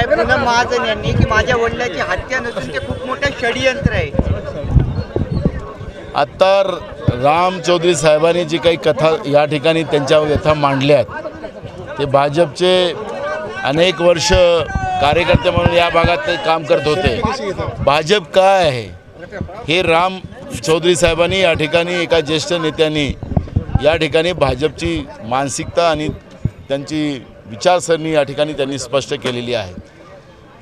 साहेब पूनम महाजन यांनी की माझ्या वडिलाची हत्या नसून ते खूप मोठं षडयंत्र आहे. आत्ता राम चौधरी साहेबांनी जी काही कथा या ठिकाणी त्यांच्या व्यथा मांडल्यात ते भाजपचे अनेक वर्ष कार्यकर्ते म्हणून या भागात ते काम करत होते. भाजप काय आहे? हे राम चौधरी साहेबांनी या ठिकाणी एका ज्येष्ठ नेत्यांनी या ठिकाणी भाजपची मानसिकता आणि त्यांची विचारसरणी या ठिकाणी त्यांनी स्पष्ट केलेली आहे.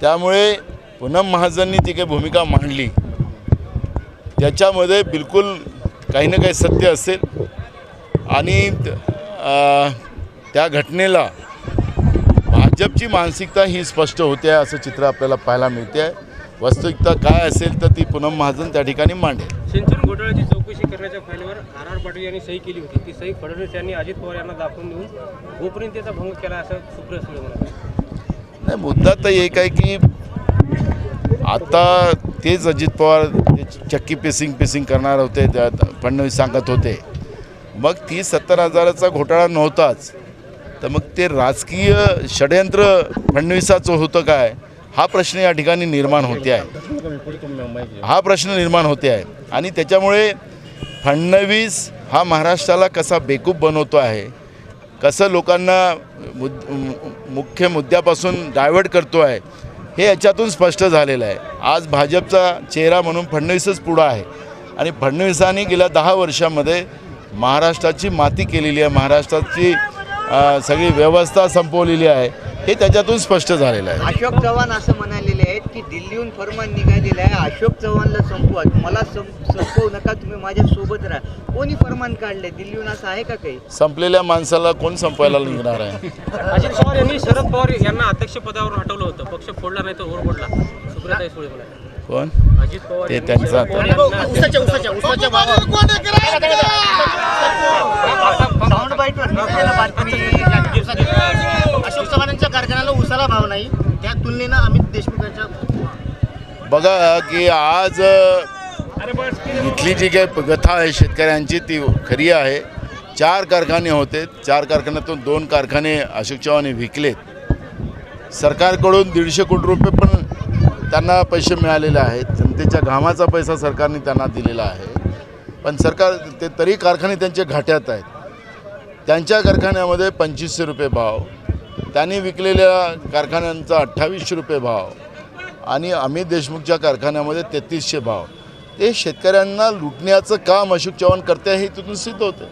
त्यामुळे पूनम महाजननी जी काही भूमिका मांडली. त्याच्यामध्ये बिलकुल काही ना काही सत्य असेल. आणि त्या घटनेला भाजपची मानसिकता ही स्पष्ट होते आहे असं चित्र आपल्याला पाहायला मिळते आहे. वास्तविकता काय असेल तर ती पूनम महाजन त्या ठिकाणी मांडेल. सिंचन घोटाळ्याची चौकशी करण्याच्या फाईलवर आर आर पाटील यांनी सही केली होती. ती सही फडणवीस यांनी अजित पवार यांना दाखवून देऊन गोपनीयतेचा भंग केला असं सुप्रिया सुळे म्हणाले. नाही मुद्दा तर एक आहे की आता तेच अजित पवार चक्की पेसिंग पेसिंग करणार होते त्यात फडणवीस सांगत होते. मग ती सत्तर हजाराचा घोटाळा नव्हताच. तर मग ते राजकीय षडयंत्र फडणवीसाचं होतं काय? हा प्रश्न या ठिकाणी निर्माण होते आहे. हा प्रश्न निर्माण होते आहे. आणि त्याच्यामुळे फडणवीस हा महाराष्ट्राला कसा बेकूप बनवतो आहे कसं लोकांना मुद मुख्य मुद्द्यापासून डायव्हर्ट करतो आहे हे याच्यातून स्पष्ट झालेलं आहे. आज भाजपचा चेहरा म्हणून फडणवीसच पुढं आहे. आणि फडणवीसांनी गेल्या दहा वर्षामध्ये महाराष्ट्राची माती केलेली आहे. महाराष्ट्राची सगळी व्यवस्था संपवलेली आहे. हे त्याच्यातून स्पष्ट झालेलं आहे. अशोक चव्हाण असं म्हणालेले आहेत की दिल्लीहून फरमान निघालेलं आहे. अशोक चव्हाणला संपवा. मला संपवू नका. तुम्ही माझ्या सोबत राहा. कोणी फरमान काढले दिल्लीहून असं आहे का काही? संपलेल्या माणसाला कोण संपवायला निघणार आहे? अजित पवार यांनी शरद पवार यांना अध्यक्ष पदावर हटवलं होतं. पक्ष फोडला नाही तर ओर फोडला सुळे कोण? अजित पवार ते त्यांचं पवार यांना अध्यक्ष साऊंड बाईटवर दिसलेलं बातमी अशोक चव्हाणांच्या कारखान्याला भाव नाही. त्या तुलनेनं अमित देशमुखांच्या बघा की आज इथली जी काही कथा आहे शेतकऱ्यांची ती खरी आहे. चार कारखाने होते. चार कारखान्यातून दोन कारखाने अशोक चव्हाणे विकलेत. सरकारकडून दीडशे कोटी रुपये पण त्यांना पैसे मिळालेले आहेत. जनतेच्या घामाचा पैसा सरकारने त्यांना दिलेला आहे. पण सरकार ते तरी कारखाने त्यांचे घाट्यात आहेत. त्यांच्या कारखान्यामध्ये पंचवीसशे रुपये भाव. त्यांनी विकलेल्या कारखान्यांचा अठ्ठावीसशे रुपये भाव आणि अमित देशमुखच्या कारखान्यामध्ये तेहतीसशे भाव. ते शेतकऱ्यांना लुटण्याचं काम अशोक चव्हाण करते हे तिथून सिद्ध होतं.